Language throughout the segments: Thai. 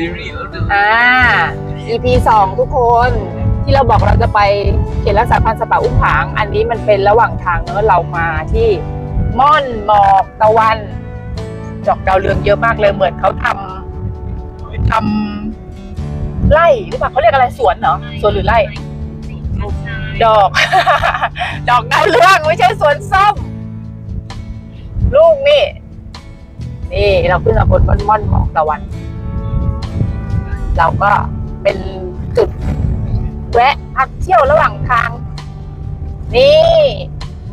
ซีรีส์แล้วนะอ่า EP สองทุกคนที่เราบอกเราจะไปเขตรักษาพันธุ์สัตว์ป่าอุ้มผาง อันนี้มันเป็นระหว่างทางเนอะเรามาที่ม่อนหมอกตะวัน ดอกดาวเรืองเยอะมากเลยเหมือนเขาทำทำไร่หรือเปล่าเขาเรียกอะไรสวนเหรอสวนหรือไร่ ดอก ดอกดาวเรืองไม่ใช่สวนส้ม ลูกนี่ นี่ เราขึ้นมาบนม่อนม่อนหมอกตะวัน เราก็เป็นจุดแวะพักเที่ยวระหว่างทาง นี่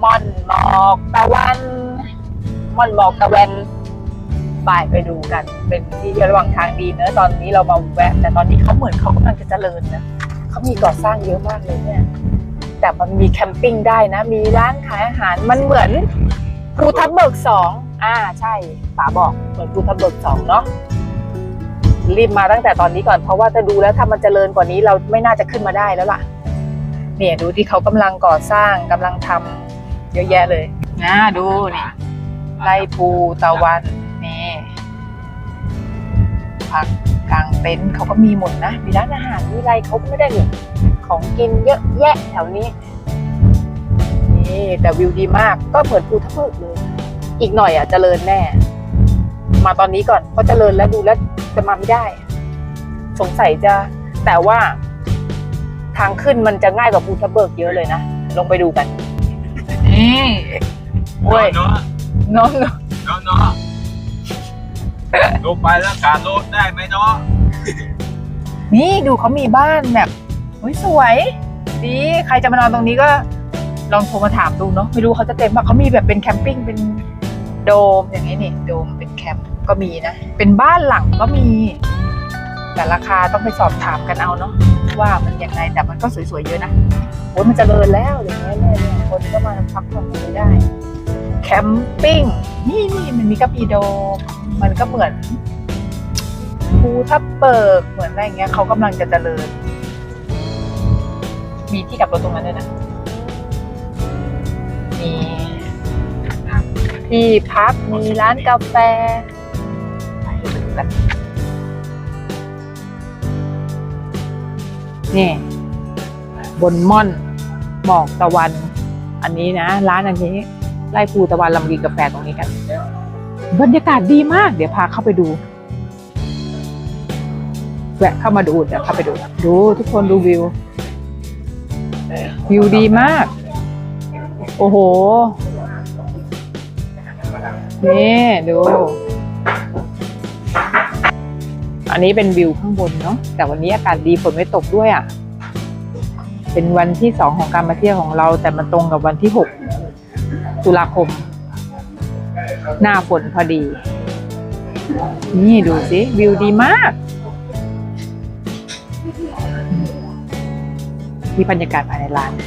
ม่อนหมอกตะวันม่อนหมอกตะวันไปไปดูกัน เป็นที่เที่ยวระหว่างทางดีเนอะตอนนี้เรามาแวะแต่ตอนนี้เขาเหมือนเขากำลังจะเจริญนะเขามีก่อสร้างเยอะมากเลยเนี่ยแต่มันมีแคมปิ้งได้นะ มีร้านขายอาหารมันเหมือนภูทับเบิกสองอ่าใช่ป๋าบอกเหมือนภูทับเบิกสองเนาะ รีบมาตั้งแต่ตอนนี้ก่อนเพราะว่าถ้าดูแล้วถ้ามันเจริญกว่านี้เราไม่น่าจะขึ้นมาได้แล้วล่ะ เนี่ยดูที่เขากำลังก่อสร้างกำลังทำเยอะแยะเลยนะดูนี่ไร่ปูตะวันนี่พักกลางเต็นท์เขาก็มีหมดนะมีร้านอาหารมีอะไรเขาก็ไม่ได้หรอกของกินเยอะแยะแถวนี้นี่แต่วิวดีมากก็เหมือนภูทับเบิกเลย อีกหน่อยอะเจริญแน่ มาตอนนี้ก่อนเพราะเจริญแล้วดูแล้ว จะมาไม่ได้ สงสัยจะแต่ว่า ทางขึ้นมันจะง่ายกว่าภูทับเบิกเยอะเลยนะ ลงไปดูกันนี่เว้ยเนาะน้องเนาะเนาะลงไปแล้วการโลดได้ไหมเนาะนี่ดูเขามีบ้านแบบเฮ้ยสวยดีใครจะมานอนตรงนี้ก็ลองโทรมาถามดูเนาะไม่รู้เขาจะเต็มป่ะเขามีแบบเป็นแคมปิ้งเป็น โดมอย่างนี้นี่โดมเป็นแคมป์ก็มีนะ เป็นบ้านหลังก็มี แต่ราคาต้องไปสอบถามกันเอาเนาะว่ามันยังไงแต่มันก็สวยๆเยอะนะโอ้ยมันจเจริญแล้วอย่างเงี้ยเนี่ยเนี่ยคนก็มาพักผ่อนตรงนี้ได้ แคมปิ้งนี่นี่มันมีกระปีโดมมันก็เหมือนภูทับเบิกเหมือนอะไรเงี้ยเขากำลังจะเจริญ มีที่กลับรถตรงนั้นด้วยนะมี ที่พักมีร้านกาแฟไปดูกันนี่ บนม่อนหมอกตะวัน อันนี้นะ ร้านอันนี้ไล่ภูตะวันลำกินกาแฟตรงนี้กัน บรรยากาศดีมาก เดี๋ยวพาเข้าไปดู แวะเข้ามาดูเดี๋ยวเข้าไปดู ดูทุกคนดูวิว วิวดีมาก โอ้โห นี่ดู อันนี้เป็นวิวข้างบนเนาะแต่วันนี้อากาศดีฝนไม่ตกด้วยอะ่ะ เป็นวันที่สองของการมาเที่ยวของเรา แต่มันตรงกับวันที่หกตุลาคม หน้าฝนพอดี นี่ดูสิวิวดีมาก มีบรรยากาศภายในร้านบ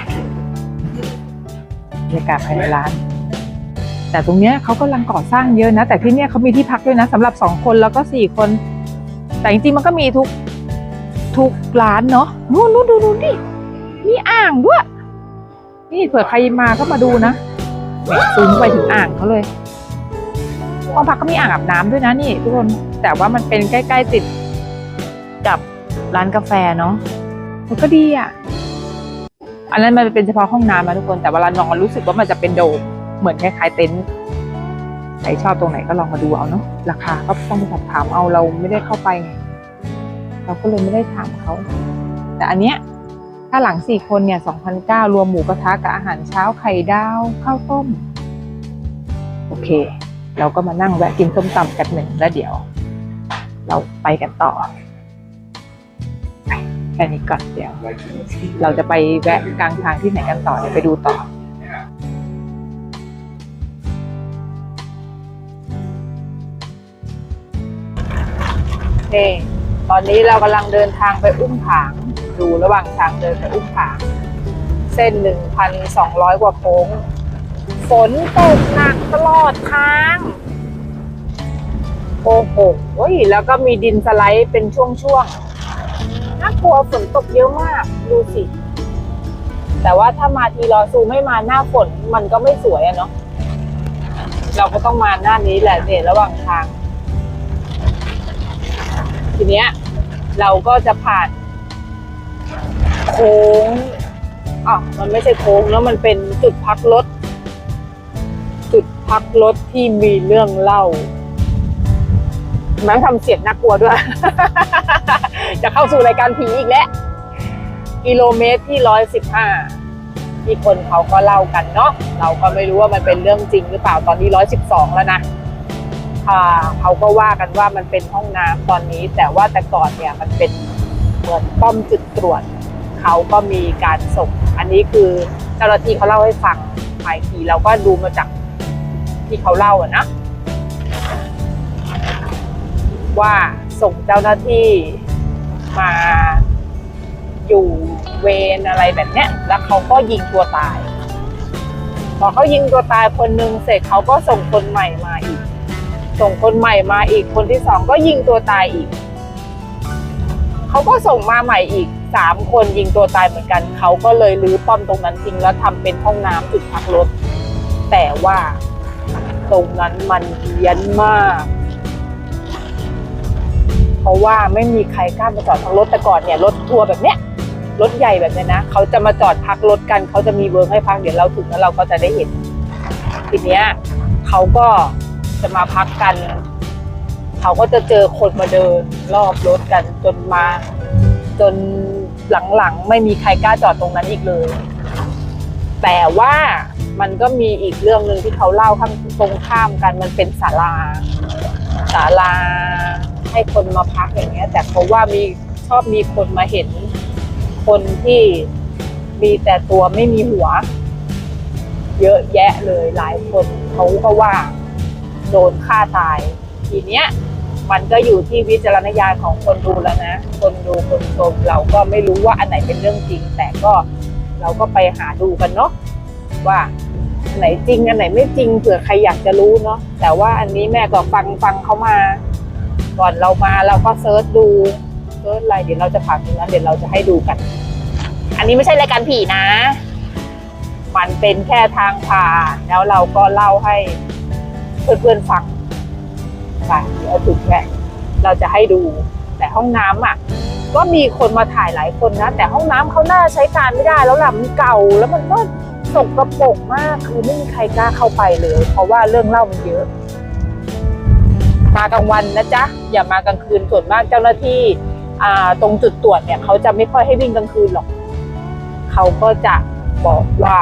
ร รยากาศภายในร้าน แต่ตรงเนี้ยเขากำลังก่อสร้างเยอะนะ แต่ที่เนี้ยเขามีที่พักด้วยนะสำหรับสองคนแล้วก็สี่คน แต่จริงๆมันก็มีทุกทุกร้านเนาะนู่นนู่นดูดูดิมีอ่างด้วย นี่เผื่อใครมาก็มาดูนะซูมไปถึงอ่างเขาเลยห้องพักก็มีอ่างอาบน้ำด้วยนะนี่ทุกคนแต่ว่ามันเป็นใกล้ ๆ ติดกับร้านกาแฟเนาะมันก็ดีอะ อันนั้นมันเป็นเฉพาะห้องน้ำนะทุกคน แต่เวลานอนรู้สึกว่ามันจะเป็นโดมเหมือนคล้ายๆเต็นท์ใครชอบตรงไหนก็ลองมาดูเอาเนาะราคาก็ต้องไปสอบถามเอาเราไม่ได้เข้าไปไงเราก็เลยไม่ได้ถามเขา แต่อันเนี้ยถ้าหลังสี่คนเนี่ยสองพันเก้ารวมหมูกระทะกับอาหารเช้าไข่ดาวข้าวต้ม โอเค เราก็มานั่งแวะกินส้มตำกันหนึ่งแล้วเดี๋ยว เราไปกันต่อ แค่นี้ก่อนเดี๋ยว เราจะไปแวะกลางทางที่ไหนกันต่อเดี๋ยวไปดูต่อนี่ตอนนี้เรากำลังเดินทางไปอุ้มผาง ดูระหว่างทางเดินไปอุ้มผาง เส้น1,200กว่าโค้ง ฝนตกหนักตลอดทาง โอ้โหแล้วก็มีดินสไลด์เป็นช่วงๆ น่ากลัวฝนตกเยอะมากดูสิ แต่ว่าถ้ามาทีรอซูไม่มาหน้าฝนมันก็ไม่สวยอะเนาะเราก็ต้องมาหน้านี้แหละเนี่ยระหว่างทาง ทีเนี้ย เราก็จะผ่าน โค้งอะมันไม่ใช่โค้งแล้วมันเป็นจุดพักรถ จุดพักรถที่มีเรื่องเล่าแม้ทำเสียงน่ากลัวด้วย จะเข้าสู่รายการผีอีกแล้ว กิโลเมตรที่ร้อยสิบห้าที่คนเขาก็เล่ากันเนาะเราก็ไม่รู้ว่ามันเป็นเรื่องจริงหรือเปล่าตอนนี้ร้อยสิบสองแล้วนะอ่าเขาก็ว่ากันว่ามันเป็นห้องน้ำตอนนี้ แต่ว่าแต่ก่อนเนี่ยมันเป็นเหมือนป้อมจุดตรวจ เขาก็มีการส่ง อันนี้คือเจ้าหน้าที่เขาเล่าให้ฟังหมายทีเราก็ดูมาจากที่เขาเล่าอะนะ ว่าส่งเจ้าหน้าที่ มาอยู่เวรอะไรแบบเนี้ย แล้วเขาก็ยิงตัวตาย พอเขายิงตัวตายคนหนึ่งเสร็จเขาก็ส่งคนใหม่มาอีก ส่งคนใหม่มาอีกคนที่สองก็ยิงตัวตายอีก เขาก็ส่งมาใหม่อีกสามคนยิงตัวตายเหมือนกัน เขาก็เลยรื้อป้อมตรงนั้นทิ้งแล้วทำเป็นห้องน้ำจุดพักรถ แต่ว่าตรงนั้นมันเพี้ยนมาก เพราะว่าไม่มีใครกล้ามาจอดพักรถแต่ก่อนเนี่ยรถทัวร์แบบเนี้ยรถใหญ่แบบเนี้ยนะเขาจะมาจอดพักรถกันเขาจะมีเวิร์กให้พักเดี๋ยวเราถึงแล้วเราก็จะได้เห็น ทีเนี้ยเขาก็จะมาพักกันเขาก็จะเจอคนมาเดินรอบรถกันจนมา จนหลังๆ ไม่มีใครกล้าจอดตรงนั้นอีกเลย แต่ว่ามันก็มีอีกเรื่องหนึ่งที่เขาเล่าข้างตรงข้ามกันมันเป็นศาลาศาลา ให้คนมาพักอย่างเงี้ย แต่เขาว่ามีชอบมีคนมาเห็น คนที่มีแต่ตัวไม่มีหัว เยอะแยะเลยหลายคนเขาก็ว่าโดนฆ่าตาย ทีเนี้ยมันก็อยู่ที่วิจารณญาณของคนดูแล้วนะ คนดูคนชมเราก็ไม่รู้ว่าอันไหนเป็นเรื่องจริง แต่ก็เราก็ไปหาดูกันเนาะว่าอันไหนจริงอันไหนไม่จริงเผื่อใครอยากจะรู้เนาะแต่ว่าอันนี้แม่ก็ฟังฟังเขามา ก่อนเรามาเราก็เซิร์ชดูเซิร์ชอะไรเดี๋ยวเราจะผ่านตรงนั้นเดี๋ยวเราจะให้ดูกัน อันนี้ไม่ใช่รายการผีนะ มันเป็นแค่ทางผ่านแล้วเราก็เล่าให้เพื่อนๆฟังไปเดี๋ยวถึงแหละเราจะให้ดูแต่ห้องน้ำอะก็มีคนมาถ่ายหลายคนนะ แต่ห้องน้ำเขาน่าใช้การไม่ได้แล้วล่ะมันเก่าแล้วมันก็สกปรกมากคือไม่มีใครกล้าเข้าไปเลย เพราะว่าเรื่องเล่ามันเยอะ มากลางวันนะจ๊ะอย่ามากลางคืนส่วนมากเจ้าหน้าที่ตรงจุดตรวจเนี่ยเขาจะไม่ค่อยให้วิ่งกลางคืนหรอกเขาก็จะบอกว่า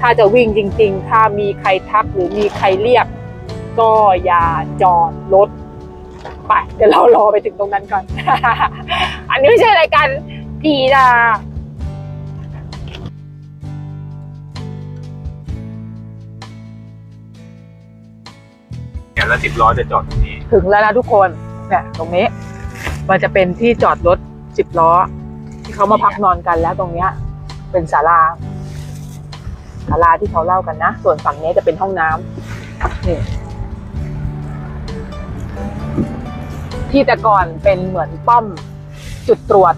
ถ้าจะวิ่งจริง ๆ ถ้ามีใครทักหรือมีใครเรียก ก็อย่าจอดรถไปเดี๋ยวเรารอไปถึงตรงนั้นก่อน อันนี้ไม่ใช่รายการผีนะเนี่ยแล้วสิบล้อจะจอดตรงนี้ ถึงแล้วนะทุกคนเนี่ยตรงนี้ มันจะเป็นที่จอดรถสิบล้อ ที่เขามาพักนอนกันแล้วตรงเนี้ย เป็นศาลาศาลาที่เขาเล่ากันนะ ส่วนฝั่งนี้จะเป็นห้องน้ำนี่ที่แต่ก่อนเป็นเหมือนป้อมจุดตรวจ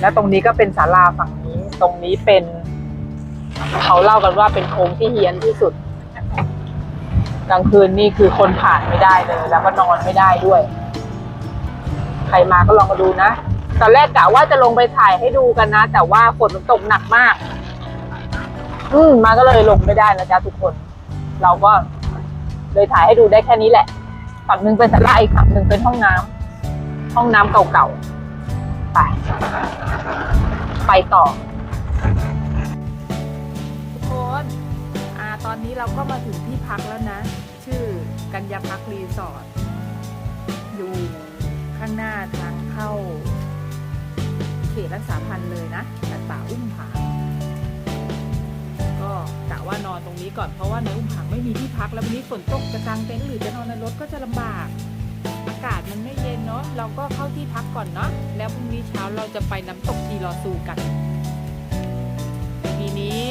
และตรงนี้ก็เป็นศาลาฝั่งนี้ ตรงนี้เป็น เขาเล่ากันว่าเป็นโค้งที่เฮี้ยนที่สุด กลางคืนนี่คือคนผ่านไม่ได้เลย แล้วก็นอนไม่ได้ด้วย ใครมาก็ลองมาดูนะ ตอนแรกกะว่าจะลงไปถ่ายให้ดูกันนะ แต่ว่าฝนมันตกหนักมาก อืมมาก็เลยลงไม่ได้นะจ๊ะทุกคน เราก็เลยถ่ายให้ดูได้แค่นี้แหละ ฝั่งหนึ่งเป็นศาลาอีกฝั่งหนึ่งเป็นห้องน้ำห้องน้ำเก่าๆ ไป ไปต่อ อ่าตอนนี้เราก็มาถึงที่พักแล้วนะ ชื่อกัญญาพักรีสอร์ทอยู่ข้างหน้าทางเข้า เขตรักษาพันธุ์เลยนะสัตว์ป่าอุ้มผางก็กะว่านอนตรงนี้ก่อนเพราะว่าในอุ้มผางไม่มีที่พักแล้ววันนี้ฝนตกจะกางเต็นท์หรือจะนอนในรถก็จะลำบาก อากาศมันไม่เย็นเนาะเราก็เข้าที่พักก่อนเนาะแล้วพรุ่งนี้เช้าเราจะไปน้ำตกทีรอซูกันทีนี้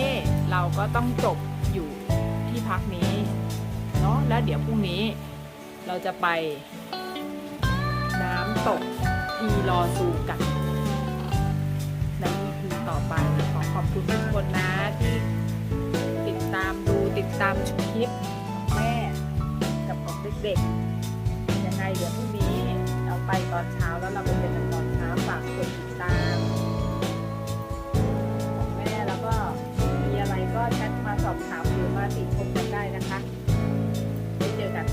เราก็ต้องจบอยู่ พักนี้เนาะแล้วเดี๋ยวพรุ่งนี้เราจะไป น้ำตกทีรอซูกันในคืนต่อไปขอขอบคุณทุกคนนะที่ติดตามดูติดตามชุดคลิปแม่กับของเด็กๆยังไงเดี๋ยวพรุ่งนี้เราไปตอนเช้าแล้วเราไปเป็นตอนเช้าฝากคนติดตาม ของแม่แล้วก็มีอะไรก็แชท สอบถามหรือมาติชมกัได้นะคะไว้เจอกัน